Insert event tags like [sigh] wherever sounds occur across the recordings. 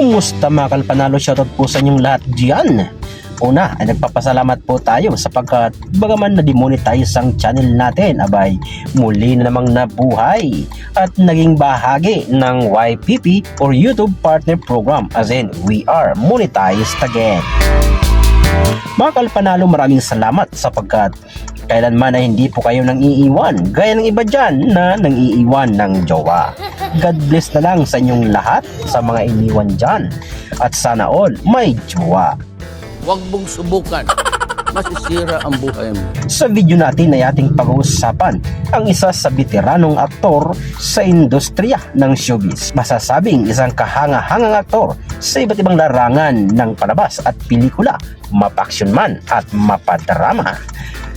Kumusta mga kalpanalo? Shoutout po sa inyong lahat dyan. Una ay nagpapasalamat po tayo sapagkat bagaman na demonetize ang channel natin abay muli na namang nabuhay at naging bahagi ng YPP or YouTube Partner Program as in we are monetized again. Mga kalpanalo maraming salamat sapagkat kailanman ay hindi po kayo nang iiwan gaya ng iba dyan na nang iiwan ng jowa. God bless na lang sa inyong lahat sa mga iniwan dyan at sana all may jowa. Huwag mong subukan. [laughs] Masisira ang buhay mo. Sa video natin ay ating pag-uusapan ang isa sa veteranong aktor sa industriya ng showbiz. Masasabing isang kahanga-hangang aktor sa iba't ibang larangan ng palabas at pelikula, mapaksyon man at mapadrama.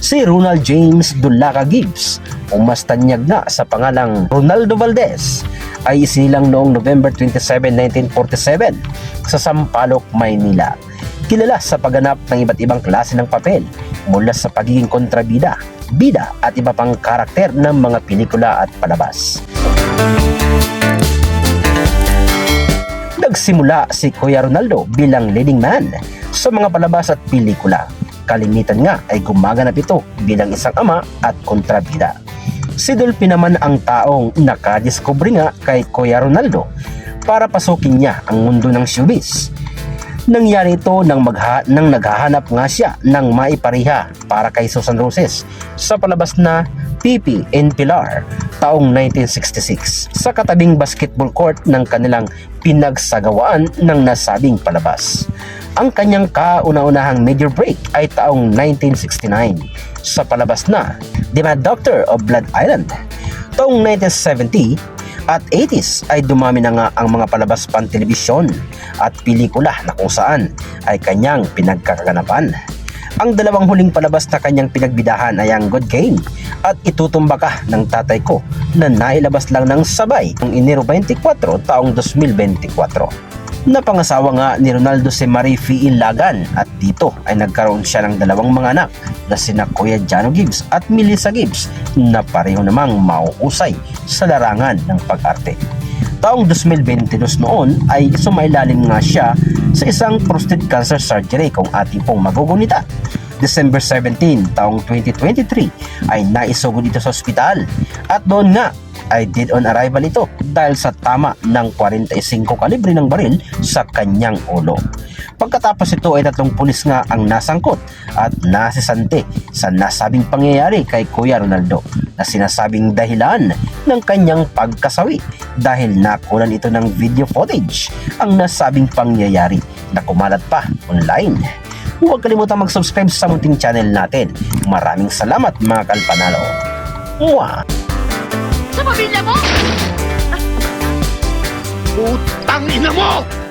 Si Ronald James Dulaca Gibbs o mas tanyag na sa pangalang Ronaldo Valdez ay isinilang noong November 27, 1947 sa Sampaloc, Maynila kilala sa pagganap ng iba't ibang klase ng papel mula sa pagiging kontrabida, bida at iba pang karakter ng mga pelikula at palabas. Nagsimula si Kuya Ronaldo bilang leading man sa mga palabas at pelikula. Kalimitan nga ay gumaganap ito bilang isang ama at kontrabida. Si Dolphy naman ang taong nakadiscover nga kay Kuya Ronaldo para pasukin niya ang mundo ng showbiz Nangyari ito nang, magha- nang naghahanap nga siya ng maipariha para kay Susan Roses sa palabas na Pipi and Pilar taong 1966 sa katabing basketball court ng kanilang pinagsagawaan ng nasabing palabas. Ang kanyang kauna-unahang major break ay taong 1969 sa palabas na Mad Doctor of Blood Island. Taong 1970 at 80s ay dumami na nga ang mga palabas pang telebisyon at pelikula na kung saan ay kanyang pinagkakaganapan. Ang dalawang huling palabas na kanyang pinagbidahan ay ang Good Game at Itutumba Ka ng Tatay Ko na nailabas lang ng sabay noong Enero 24 taong 2024. Napangasawa nga ni Ronaldo si Marie Fee Lagan at dito ay nagkaroon siya ng dalawang mga anak na sina Kuya Jano Gibbs at Melissa Gibbs na pareho namang mauusay sa larangan ng pag-arte. Taong 2022 noon ay sumailalim nga siya sa isang prostate cancer surgery kung ating pong magugunita. December 17 taong 2023 ay naisugod ito sa ospital at doon nga ay dead on arrival ito dahil sa tama ng 45 kalibre ng baril sa kanyang ulo. Pagkatapos ito ay tatlong pulis nga ang nasangkot at nasisante sa nasabing pangyayari kay Kuya Ronaldo na sinasabing dahilan ng kanyang pagkasawi dahil nakunan ito ng video footage ang nasabing pangyayari na kumalat pa online. Huwag kalimutang mag-subscribe sa munting channel natin. Maraming salamat mga kalpanalo. Mwah! Sa pamilya mo? Utang ina mo!